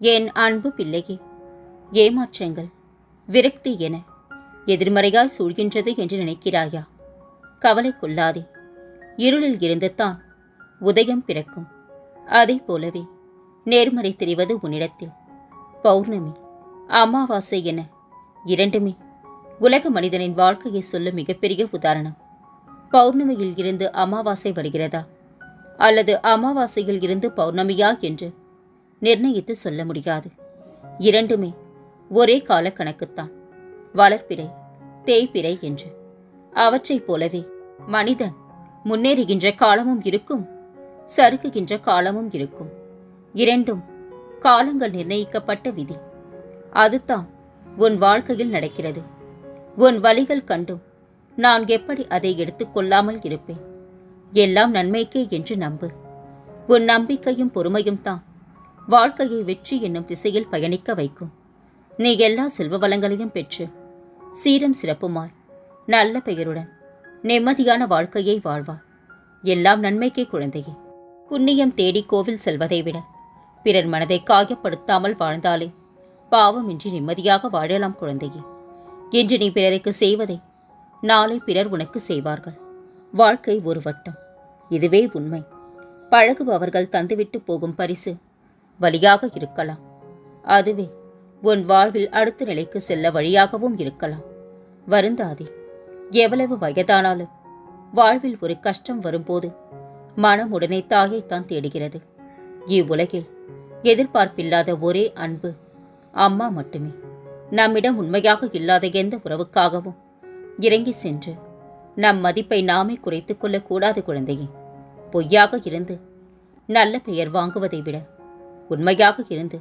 என் அன்பு பிள்ளையே ஏமாற்றங்கள் விரக்தி என எதிர்மறையாய் சூழ்கின்றது என்று நினைக்கிறாயா? கவலை கொள்ளாதே. இருளில் இருந்து தான் உதயம் பிறக்கும். அதைப் போலவே நேர்மறை தெரிவது உன்னிடத்தில். பௌர்ணமி அமாவாசை என இரண்டுமே உலக மனிதனின் வாழ்க்கையை சொல்லும் மிகப்பெரிய உதாரணம். பௌர்ணமியில் இருந்து அமாவாசை வருகிறதா? அல்லது அமாவாசையில் இருந்து பௌர்ணமியா என்று நிர்ணயித்து சொல்ல முடியாது. இரண்டுமே ஒரே கால கணக்குத்தான் வளர்ப்பிறை தேய்பிறை என்று. அவற்றைப் போலவே மனிதன் முன்னேறுகின்ற காலமும் இருக்கும் சறுக்குகின்ற காலமும் இருக்கும். இரண்டும் காலங்கள் நிர்ணயிக்கப்பட்ட விதி. அதுதான் உன் வாழ்க்கையில் நடக்கிறது. உன் வழிகள் கண்டும் நான் எப்படி அதை எடுத்துக்கொள்ளாமல் இருப்பேன்? எல்லாம் நன்மைக்கே என்று நம்பு. உன் நம்பிக்கையும் பொறுமையும் தான் வாழ்க்கையை வெற்றி என்னும் திசையில் பயணிக்க வைக்கும். நீ எல்லா செல்வ வளங்களையும் பெற்று சீரம் சிறப்புமாய் நல்ல பெயருடன் நிம்மதியான வாழ்க்கையை வாழ்வார் எல்லாம் நன்மைக்கே குழந்தையே. புண்ணியம் தேடி கோவில் செல்வதை விட பிறர் மனதை காயப்படுத்தாமல் வாழ்ந்தாலே பாவமின்றி நிம்மதியாக வாழலாம் குழந்தையே. என்று நீ பிறருக்கு செய்வதை நாளை பிறர் உனக்கு செய்வார்கள். வாழ்க்கை ஒரு வட்டம். இதுவே உண்மை. பழகுபவர்கள் தந்துவிட்டு போகும் பரிசு வழியாக இருக்கலாம். அதுவே உன் வாழ்வில் அடுத்த நிலைக்கு செல்ல வழியாகவும் இருக்கலாம். வருந்தாதே எவ்வளவு வயதானாலும் வாழ்வில் ஒரு கஷ்டம் வரும்போது மனம் உடனே தாயைத்தான் தேடுகிறது. இவ்வுலகில் எதிர்பார்ப்பில்லாத ஒரே அன்பு அம்மா மட்டுமே. நம்மிடம் உண்மையாக இல்லாத எந்த உறவுக்காகவும் இறங்கி சென்று நம் மதிப்பை நாமே குறைத்து கொள்ளக்கூடாது குழந்தையே. பொய்யாக இருந்து நல்ல பெயர் வாங்குவதை விட உண்மையாக இருந்து.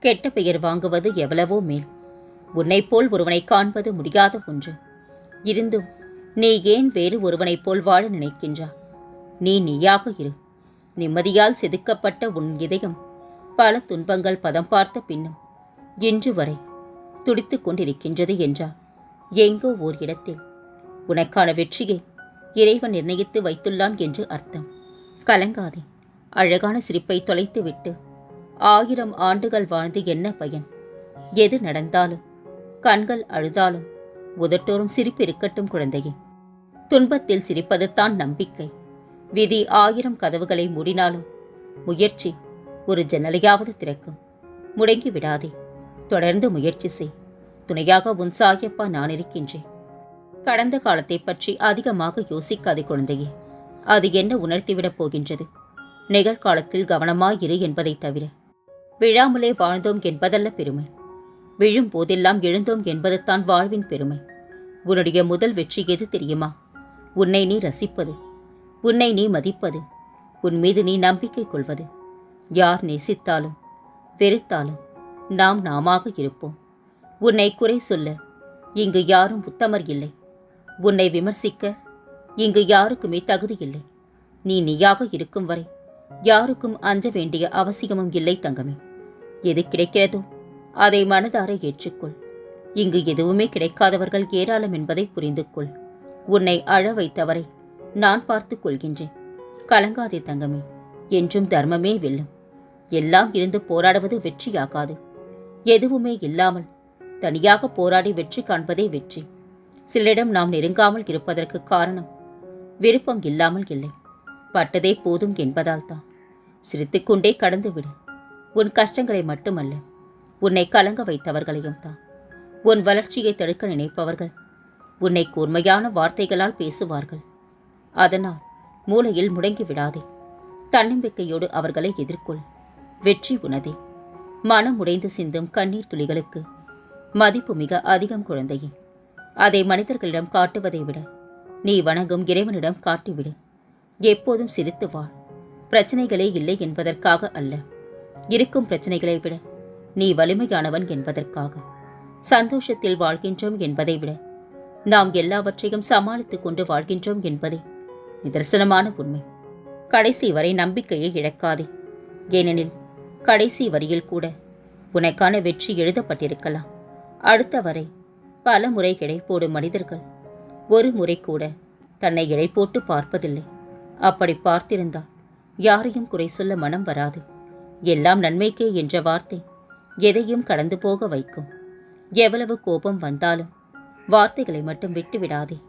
கெட்ட பெயர் வாங்குவது எவ்வளவோ மேல். உன்னைப் போல் ஒருவனை காண்பது முடியாத ஒன்று. இருந்தும் நீ ஏன் வேறு ஒருவனைப் போல் வாழ நினைக்கின்றா? நீ நீயாக இரு. நிம்மதியால் செதுக்கப்பட்ட உன் இதயம் பல துன்பங்கள் பதம் பார்த்த பின்னும் இன்று வரை துடித்து கொண்டிருக்கின்றது என்றால் எங்கோ ஓர் இடத்தில். உனக்கான வெற்றியை இறைவன் நிர்ணயித்து வைத்துள்ளான் என்று அர்த்தம். கலங்காதே. அழகான சிரிப்பை தொலைத்துவிட்டு ஆயிரம் ஆண்டுகள் வாழ்ந்து என்ன பயன்? எது நடந்தாலும் கண்கள் அழுதாலும் உதட்டோறும் சிரிப்பு இருக்கட்டும் குழந்தையே. துன்பத்தில் சிரிப்பதுதான் நம்பிக்கை. விதி ஆயிரம் கதவுகளை மூடினாலும் முயற்சி ஒரு ஜன்னலையாவது திறக்கும். முடங்கி விடாதே. தொடர்ந்து முயற்சி செய். துணையாக உன் சாயப்பா நான் இருக்கின்றேன். கடந்த காலத்தை பற்றி அதிகமாக யோசிக்காதே குழந்தையே. அது என்ன உணர்த்திவிடப் போகின்றது? நிகழ்காலத்தில் கவனமாயிரு என்பதைத் தவிர. விழாமலே வாழ்ந்தோம் என்பதல்ல பெருமை. விழும் போதெல்லாம் எழுந்தோம் என்பதுதான் வாழ்வின் பெருமை. உன்னுடைய முதல் வெற்றி எது தெரியுமா? உன்னை நீ ரசிப்பது. உன்னை நீ மதிப்பது. உன் மீது நீ நம்பிக்கை கொள்வது. யார் நேசித்தாலும் வெறுத்தாலும் நாம் நாமாக இருப்போம். உன்னை குறை சொல்ல இங்கு யாரும் உத்தமர் இல்லை. உன்னை விமர்சிக்க இங்கு யாருக்குமே தகுதி இல்லை. நீ நீயாக இருக்கும் வரை யாருக்கும் அஞ்ச வேண்டிய அவசியமும் இல்லை தங்கமே. எது கிடைக்கிறதோ அதை மனதார ஏற்றுக்கொள். இங்கு எதுவுமே கிடைக்காதவர்கள் ஏராளம் என்பதை புரிந்து கொள் உன்னை அழ வைத்தவரை நான் பார்த்துக் கொள்கின்றேன். கலங்காதே தங்கமே என்றும் தர்மமே வெல்லும். எல்லாம் இருந்து போராடுவது வெற்றியாகாது. எதுவுமே இல்லாமல் தனியாக போராடி வெற்றி காண்பதே வெற்றி. சிலரிடம் நாம் நெருங்காமல் இருப்பதற்கு காரணம் விருப்பம் இல்லாமல் இல்லை. பட்டதே போதும் என்பதால் தான் சிரித்துக்கொண்டே கடந்துவிடும் உன் கஷ்டங்களை மட்டுமல்ல உன்னை கலங்க வைத்தவர்களையும் தான் உன் வளர்ச்சியை தடுக்க நினைப்பவர்கள் உன்னை கூர்மையான வார்த்தைகளால் பேசுவார்கள். அதனால் மூளையில் முடங்கி விடாதே. தன்னம்பிக்கையோடு அவர்களை எதிர்கொள். வெற்றி உனதே. மனம் உடைந்து சிந்தும் கண்ணீர் துளிகளுக்கு மதிப்பு மிக அதிகம் குழந்தையே. அதை மனிதர்களிடம் காட்டுவதை விட நீ வணங்கும் இறைவனிடம் காட்டிவிடு. எப்போதும் சிரித்து வாழ். பிரச்சனைகளே இல்லை என்பதற்காக அல்ல. இருக்கும் பிரச்சனைகளை விட நீ வலிமையானவன் என்பதற்காக சந்தோஷத்தில் வாழ்கின்றோம் என்பதை விட நாம் எல்லாவற்றையும் சமாளித்துக் கொண்டு வாழ்கின்றோம் என்பதே நிதர்சனமான உண்மை. கடைசி வரை நம்பிக்கையை இழக்காதே. ஏனெனில் கடைசி வரியில் கூட உனக்கான வெற்றி எழுதப்பட்டிருக்கலாம். அடுத்த வரை பல முறை இடை போடும் மனிதர்கள் ஒரு முறை கூட தன்னை எடை போட்டு பார்ப்பதில்லை. அப்படி பார்த்திருந்தால் யாரையும் குறை சொல்ல மனம் வராது. எல்லாம் நன்மைக்கே என்ற வார்த்தை எதையும் கடந்து போக வைக்கும். எவ்வளவு கோபம் வந்தாலும் வார்த்தைகளை மட்டும் விட்டு விடாதே.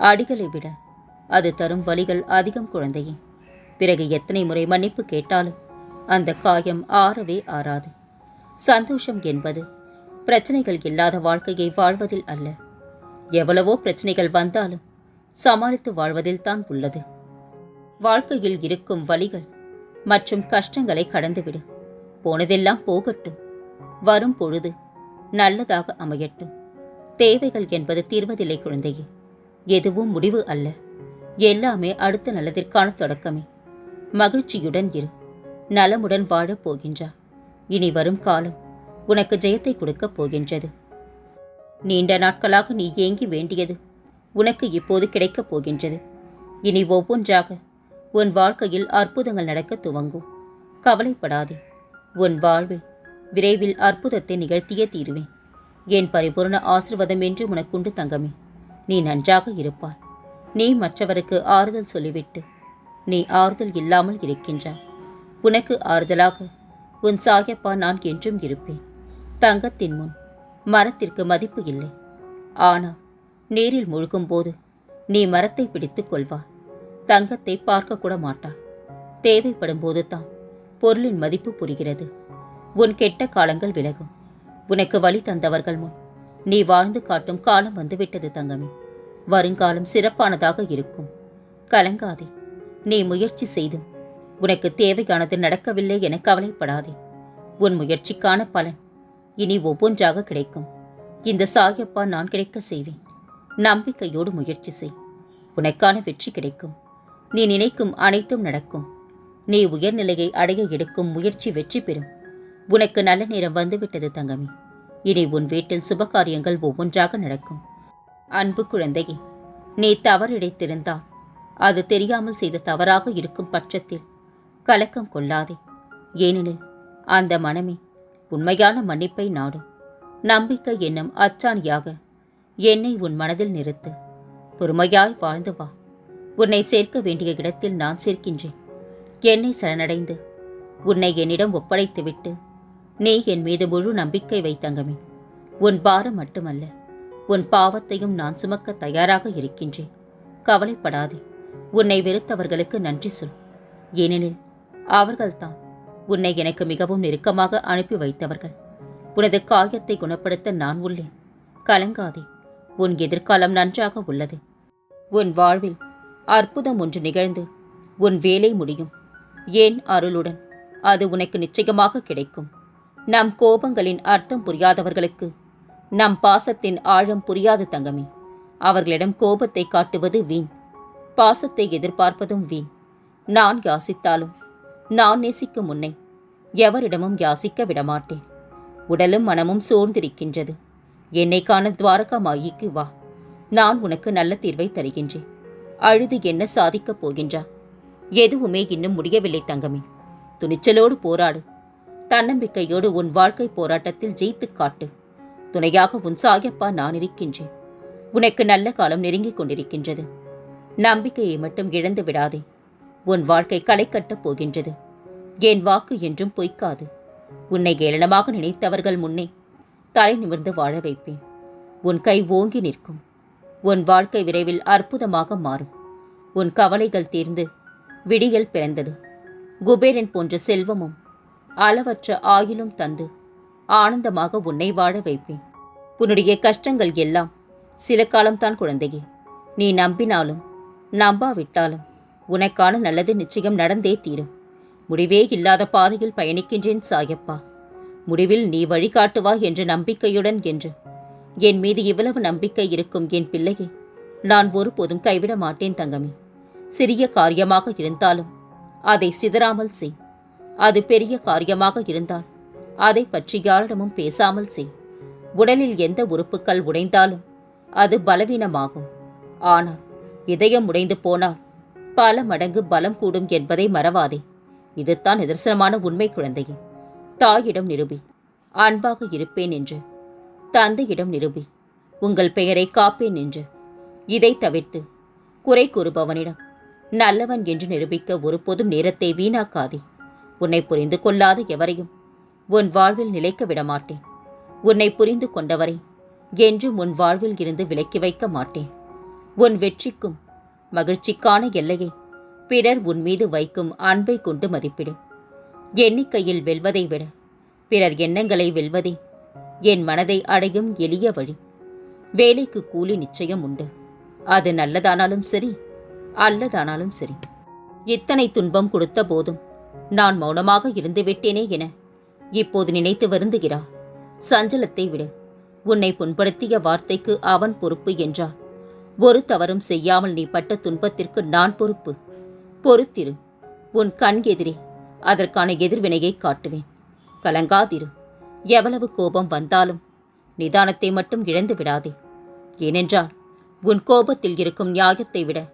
அடிகளை விட அது தரும் வலிகள் அதிகம் குழந்தையே. பிறகு எத்தனை முறை மன்னிப்பு கேட்டாலும் அந்த காயம் ஆறவே ஆறாது. சந்தோஷம் என்பது பிரச்சனைகள் இல்லாத வாழ்க்கையை வாழ்வதில் அல்ல. எவ்வளவோ பிரச்சனைகள் வந்தாலும் சமாளித்து வாழ்வதில் தான் உள்ளது. வாழ்க்கையில் இருக்கும் வழிகள் மற்றும் கஷ்டங்களை கடந்துவிடு. போனதெல்லாம் போகட்டும். வரும் பொழுது நல்லதாக அமையட்டும். தேவைகள் என்பது தீர்வதில்லை குழந்தையே. எதுவும் முடிவு அல்ல. எல்லாமே அடுத்த நல்லதிற்கான தொடக்கமே. மகிழ்ச்சியுடன் இரு. நலமுடன் வாழப் போகின்றார் இனி வரும் காலம் உனக்கு ஜெயத்தை கொடுக்கப் போகின்றது. நீண்ட நாட்களாக நீ ஏங்கி வேண்டியது உனக்கு இப்போது கிடைக்கப் போகின்றது. இனி ஒவ்வொன்றாக உன் வாழ்க்கையில் அற்புதங்கள் நடக்க துவங்கும் கவலைப்படாதே. உன் வாழ்வில் விரைவில் அற்புதத்தை நிகழ்த்தியே தீருவேன். என் பரிபூர்ண ஆசிர்வாதம் என்று உனக்குண்டு தங்கமே. நீ நன்றாக இருப்பாய். நீ மற்றவருக்கு ஆறுதல் சொல்லிவிட்டு நீ ஆறுதல் இல்லாமல் இருக்கின்றாய். உனக்கு ஆறுதலாக உன் சாயப்பா நான் என்றும் இருப்பேன். தங்கத்தின் முன் மரத்திற்கு மதிப்பு இல்லை. ஆனால் நீரில் முழுகும்போது நீ மரத்தை பிடித்துக் கொள்வாய். தங்கத்தை பார்க்க கூட மாட்டா தேவைப்படும் போது தான் பொருளின் மதிப்பு புரிகிறது. உன் கெட்ட காலங்கள் விலகும். உனக்கு வழி தந்தவர்கள் முன் நீ வாழ்ந்து காட்டும் காலம் வந்துவிட்டது தங்கமே. வருங்காலம் சிறப்பானதாக இருக்கும். கலங்காதே. நீ முயற்சி செய்தும் உனக்கு தேவையானது நடக்கவில்லை என கவலைப்படாதே. உன் முயற்சிக்கான பலன் இனி ஒவ்வொன்றாக கிடைக்கும். இந்த சாயப்பா நான் கிடைக்க செய்வேன். நம்பிக்கையோடு முயற்சி செய். உனக்கான வெற்றி கிடைக்கும். நீ நினைக்கும் அனைத்தும் நடக்கும். நீ உயர்நிலையை அடைய எடுக்கும் முயற்சி வெற்றி பெறும். உனக்கு நல்ல நேரம் வந்துவிட்டது தங்கமி. இனி உன் வீட்டில் சுபகாரியங்கள் ஒவ்வொன்றாக நடக்கும். அன்பு குழந்தையே நீ தவறிடைத்திருந்தால் அது தெரியாமல் செய்த தவறாக இருக்கும் பட்சத்தில் கலக்கம் கொள்ளாதே. ஏனெனில் அந்த மனமே உண்மையான மன்னிப்பை நாடும். நம்பிக்கை என்னும் அச்சாணியாக என்னை உன் மனதில் நிறுத்து. பொறுமையாய் வாழ்ந்து வா. உன்னை சேர்க்க வேண்டிய இடத்தில் நான் சேர்க்கின்றேன். என்னை சரணடைந்து உன்னை என்னிடம் ஒப்படைத்துவிட்டு நீ என் மீது முழு நம்பிக்கை வைத்தங்கமே உன் பாரம் மட்டுமல்ல உன் பாவத்தையும் நான் சுமக்க தயாராக இருக்கின்றேன். கவலைப்படாதே உன்னை வெறுத்தவர்களுக்கு நன்றி சொல். ஏனெனில் அவர்கள்தான் உன்னை எனக்கு மிகவும் நெருக்கமாக அனுப்பி வைத்தவர்கள். உனது காயத்தை குணப்படுத்த நான் உள்ளேன். கலங்காதே உன் எதிர்காலம் நன்றாக உள்ளது. உன் வாழ்வில் அற்புதம் ஒன்று நிகழ்ந்து உன் வேலை முடியும். ஏன் அருளுடன்? அது உனக்கு நிச்சயமாக கிடைக்கும். நம் கோபங்களின் அர்த்தம் புரியாதவர்களுக்கு நம் பாசத்தின் ஆழம் புரியாது தங்கமே. அவர்களிடம் கோபத்தை காட்டுவது வீண். பாசத்தை எதிர்பார்ப்பதும் வீண். நான் யாசித்தாலும் நான் நேசிக்கும் முன்னே எவரிடமும் யாசிக்க விடமாட்டேன். உடலும் மனமும் சோர்ந்திருக்கின்றது. என்னை காண துவாரகா மாயிக்கு வா. நான் உனக்கு நல்ல தீர்வை தருகின்றேன். அழுது என்ன சாதிக்கப் போகின்றா? எதுவுமே இன்னும் முடியவில்லை தங்கமே. துணிச்சலோடு போராடு. தன்னம்பிக்கையோடு உன் வாழ்க்கை போராட்டத்தில் ஜெயித்துக் காட்டு. துணையாக உன் சாயப்பா நான் இருக்கின்றேன். உனக்கு நல்ல காலம் நெருங்கிக் கொண்டிருக்கின்றது. நம்பிக்கையை மட்டும் இழந்து விடாதே. உன் வாழ்க்கை களை கட்டப் போகின்றது. என் வாக்கு என்றும் பொய்க்காது. உன்னை ஏளனமாக நினைத்தவர்கள் முன்னே தலை நிமிர்ந்து வாழ வைப்பேன். உன் கை ஓங்கி நிற்கும். உன் வாழ்க்கை விரைவில் அற்புதமாக மாறும். உன் கவலைகள் தீர்ந்து விடியல் பிறந்தது. குபேரன் போன்ற செல்வமும் அளவற்ற ஆயிலும் தந்து ஆனந்தமாக உன்னை வாழ வைப்பேன். உன்னுடைய கஷ்டங்கள் எல்லாம் சில காலம்தான் குழந்தையே. நீ நம்பினாலும் நம்பாவிட்டாலும் உனக்கான நல்லது நிச்சயம் நடந்தே தீரும். முடிவே இல்லாத பாதையில் பயணிக்கின்றேன் சாயப்பா. முடிவில் நீ வழிகாட்டுவா என்ற நம்பிக்கையுடன் என்று. என் மீது இவ்வளவு நம்பிக்கை இருக்கும் என் பிள்ளையை. நான் ஒருபோதும் கைவிட மாட்டேன் தங்கமே. சிறிய காரியமாக இருந்தாலும் அதை சிதறாமல் செய். அது பெரிய காரியமாக இருந்தால் அதை பற்றி யாரிடமும் பேசாமல் செய். உடலில் எந்த உறுப்புகள் உடைந்தாலும் அது பலவீனமாகும். ஆனால் இதயம் உடைந்து போனால் பல மடங்கு பலம் கூடும் என்பதை மறவாதே. இதுதான் நிதர்சனமான உண்மை குழந்தையே. தாயிடம் நிரூபி. அன்பாக இருப்பேன் என்று. தந்தையிடம் நிரூபி. உங்கள் பெயரை காப்பேன் என்று. இதை தவிர்த்து குறை கூறுபவனிடம் நல்லவன் என்று நிரூபிக்க ஒருபோதும் நேரத்தை வீணாக்காதே. உன்னை புரிந்து கொள்ளாத எவரையும் உன் வாழ்வில் நிலைக்க விட மாட்டேன் உன்னை புரிந்து கொண்டவரை என்றும் உன் வாழ்வில் இருந்து விலக்கி வைக்க மாட்டேன். உன் வெற்றிக்கும் மகிழ்ச்சிக்கான எல்லையை பிறர் உன் மீது வைக்கும் அன்பை கொண்டு மதிப்பிடு. எண்ணிக்கையில் வெல்வதை விட பிறர் எண்ணங்களை வெல்வதே என் மனதை அடையும் எளிய வழி. வேலைக்கு கூலி நிச்சயம் உண்டு. அது நல்லதானாலும் சரி அல்லதானாலும் சரி. இத்தனை துன்பம் கொடுத்த போதும் நான் மௌனமாக இருந்து விட்டேனே என இப்போது நினைத்து வருந்துகிறா. சஞ்சலத்தை விடு. உன்னை புண்படுத்திய வார்த்தைக்கு அவன் பொறுப்பு என்றார் ஒரு தவறும் செய்யாமல் நீ பட்ட துன்பத்திற்கு நான் பொறுப்பு. பொறுத்திரு. உன் கண் எதிரே அதற்கான எதிர்வினையை காட்டுவேன். கலங்காதிரு. எவ்வளவு கோபம் வந்தாலும் நிதானத்தை மட்டும் இழந்து விடாதே. ஏனென்றால் உன் கோபத்தில் இருக்கும் நியாயத்தை விட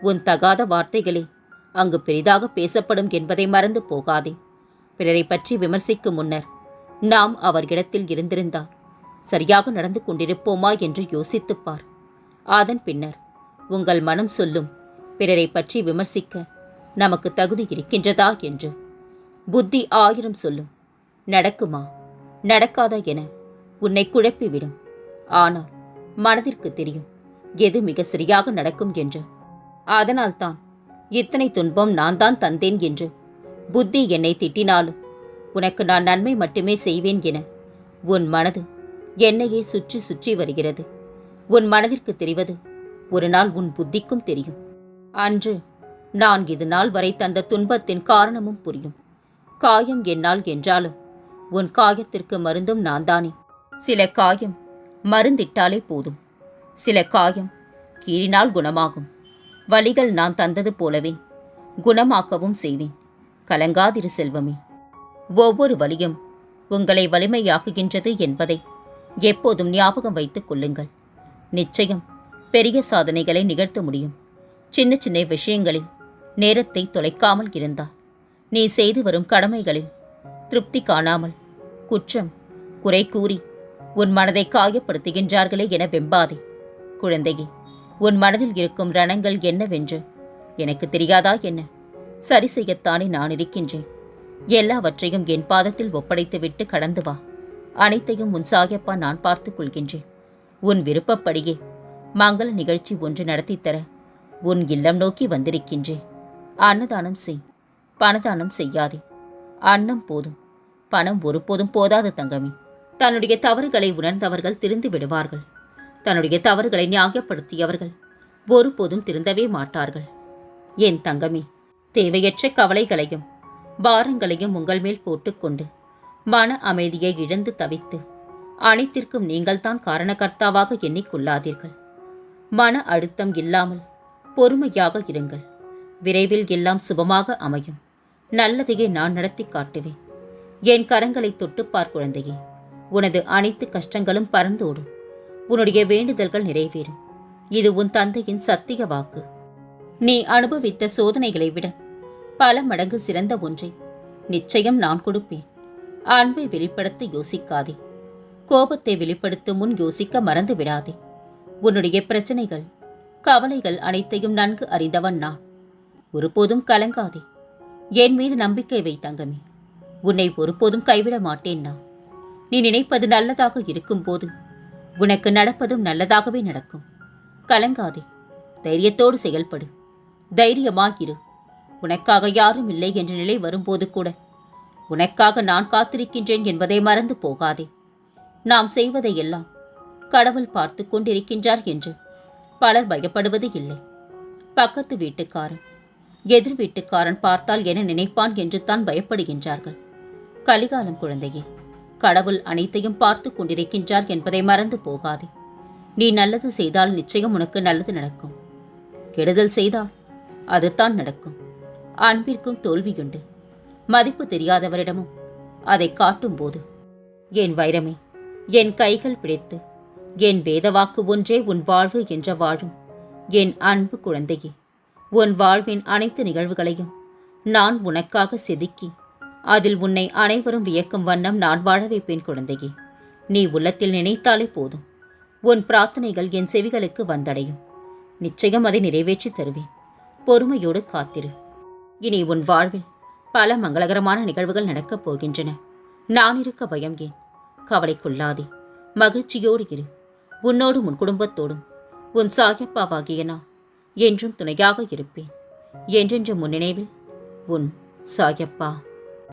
உன் தகாத வார்த்தைகளே அங்கு பெரிதாக பேசப்படும் என்பதை மறந்து போகாதே. பிறரை பற்றி விமர்சிக்கும் முன்னர் நாம் அவர் இடத்தில் இருந்திருந்தால் சரியாக நடந்து கொண்டிருப்போமா என்று யோசித்துப் பார். அதன் பின்னர் உங்கள் மனம் சொல்லும் பிறரை பற்றி விமர்சிக்க நமக்கு தகுதி இருக்கின்றதா என்று. புத்தி ஆயிரம் சொல்லும் நடக்குமா நடக்காதா என உன்னை குழப்பிவிடும். ஆனால் மனதிற்கு தெரியும் எது மிக சரியாக நடக்கும் என்று? அதனால்தான் இத்தனை துன்பம் நான் தான் தந்தேன் என்று. புத்தி என்னை திட்டினாலும் உனக்கு நான் நன்மை மட்டுமே செய்வேன் என உன் மனது என்னையே சுற்றி சுற்றி வருகிறது. உன் மனதிற்கு தெரிவது ஒரு நாள் உன் புத்திக்கும் தெரியும். அன்று நான் இது நாள் வரை தந்த துன்பத்தின் காரணமும் புரியும். காயம் என்னால் என்றாலும் உன் காயத்திற்கு மருந்தும் நான் தானே சில காயம் மருந்திட்டாலே போதும். சில காயம் கீறினால் குணமாகும். வலிகள் நான் தந்தது போலவே குணமாக்கவும் செய்வேன். கலங்காதிரு செல்வமே. ஒவ்வொரு வழியும் உங்களை வலிமையாக்குகின்றது என்பதை எப்போதும் ஞாபகம் வைத்துக் கொள்ளுங்கள். நிச்சயம் பெரிய சாதனைகளை நிகழ்த்த முடியும். சின்ன சின்ன விஷயங்களில் நேரத்தை தொலைக்காமல் இருந்தால் நீ செய்து வரும் கடமைகளில் திருப்தி காணாமல் குற்றம் குறை கூறி உன் மனதை காயப்படுத்துகின்றார்களே என வெம்பாதே. குழந்தையே உன் மனதில் இருக்கும் ரணங்கள் என்னவென்று? எனக்கு தெரியாதா என்ன? சரி செய்யத்தானே நான் இருக்கின்றேன். எல்லாவற்றையும் என் பாதத்தில் ஒப்படைத்துவிட்டு கடந்து வா. அனைத்தையும் உன் சாயப்பா நான் பார்த்துக் கொள்கின்றேன். உன் விருப்பப்படியே மங்கள நிகழ்ச்சி ஒன்று நடத்தித்தர உன் இல்லம் நோக்கி வந்திருக்கின்றேன். அன்னதானம் செய். பணதானம் செய்யாதே. அன்னம் போதும். பணம் ஒருபோதும் போதாது தங்கமே. தன்னுடைய தவறுகளை உணர்ந்தவர்கள் திருந்து விடுவார்கள். தன்னுடைய தவறுகளை நியாயப்படுத்தியவர்கள். ஒருபோதும் திருந்தவே மாட்டார்கள். என் தங்கமே தேவையற்ற கவலைகளையும் பாரங்களையும் உங்கள் மேல் போட்டுக்கொண்டு மன அமைதியை இழந்து தவித்து அனைத்திற்கும் நீங்கள்தான் காரணகர்த்தாவாக எண்ணிக்கொள்ளாதீர்கள். மன அழுத்தம் இல்லாமல் பொறுமையாக இருங்கள். விரைவில் எல்லாம் சுபமாக அமையும். நல்லதையே நான் நடத்தி காட்டுவேன். என் கரங்களை தொட்டுப்பார் குழந்தையே. உனது அனைத்து கஷ்டங்களும் பறந்தோடும் உன்னுடைய வேண்டுதல்கள் நிறைவேறும் இது உன் தந்தையின் சத்திய வாக்கு. நீ அனுபவித்த சோதனைகளை விட பல மடங்கு சிறந்த ஒன்றை. நிச்சயம் நான் கொடுப்பேன். அன்பை வெளிப்படுத்த யோசிக்காதே. கோபத்தை வெளிப்படுத்தும் முன் யோசிக்க மறந்து விடாதே. உன்னுடைய பிரச்சனைகள் கவலைகள் அனைத்தையும் நன்கு அறிந்தவன் நான். ஒருபோதும் கலங்காதே. என் மீது நம்பிக்கை வை தங்கமே. உன்னை ஒருபோதும் கைவிட மாட்டேன் நான். நீ நினைப்பது நல்லதாக இருக்கும்போது உனக்கு நடப்பதும் நல்லதாகவே நடக்கும். கலங்காதே. தைரியத்தோடு செயல்படு. தைரியமாகிரு உனக்காக யாரும் இல்லை என்ற நிலை வரும்போது கூட உனக்காக நான் காத்திருக்கின்றேன் என்பதை மறந்து போகாதே. நாம் செய்வதையெல்லாம் கடவுள் பார்த்து கொண்டிருக்கின்றார் என்று பலர் பயப்படுவது இல்லை. பக்கத்து வீட்டுக்காரன் எதிர் வீட்டுக்காரன் பார்த்தால் என நினைப்பான் என்று தான் பயப்படுகின்றார்கள். கலிகாலம் குழந்தையே கடவுள் அனைத்தையும் பார்த்து கொண்டிருக்கின்றார் என்பதை மறந்து போகாதே. நீ நல்லது செய்தால் நிச்சயம் உனக்கு நல்லது நடக்கும். கெடுதல் செய்தால் அதுதான் நடக்கும். அன்பிற்கும் தோல்வியுண்டு. மதிப்பு தெரியாதவரிடமும் அதை காட்டும்போது என் வைரமே என் கைகள் பிடித்து என் வேதவாக்கு ஒன்றே உன் வாழ்வு என்ற வாழும். என் அன்பு குழந்தையே உன் வாழ்வின் அனைத்து நிகழ்வுகளையும் நான் உனக்காக செதுக்கி அதில் உன்னை அனைவரும் வியக்கும் வண்ணம் நான் வாழ வைப்பேன் குழந்தையே. நீ உள்ளத்தில் நினைத்தாலே போதும். உன் பிரார்த்தனைகள் என் செவிகளுக்கு வந்தடையும். நிச்சயம் அதை நிறைவேற்றித் தருவேன். பொறுமையோடு காத்திரு. இனி உன் வாழ்வில் பல மங்களகரமான நிகழ்வுகள் நடக்கப் போகின்றன. நான் இருக்க பயம் ஏன்? கவலைக்குள்ளாதே. மகிழ்ச்சியோடு இரு. உன்னோடும் உன் குடும்பத்தோடும். உன் சாயப்பாவாகிய நான் என்றும் துணையாக இருப்பேன். என்றென்றும் உன் நினைவில் உன் சாயப்பா.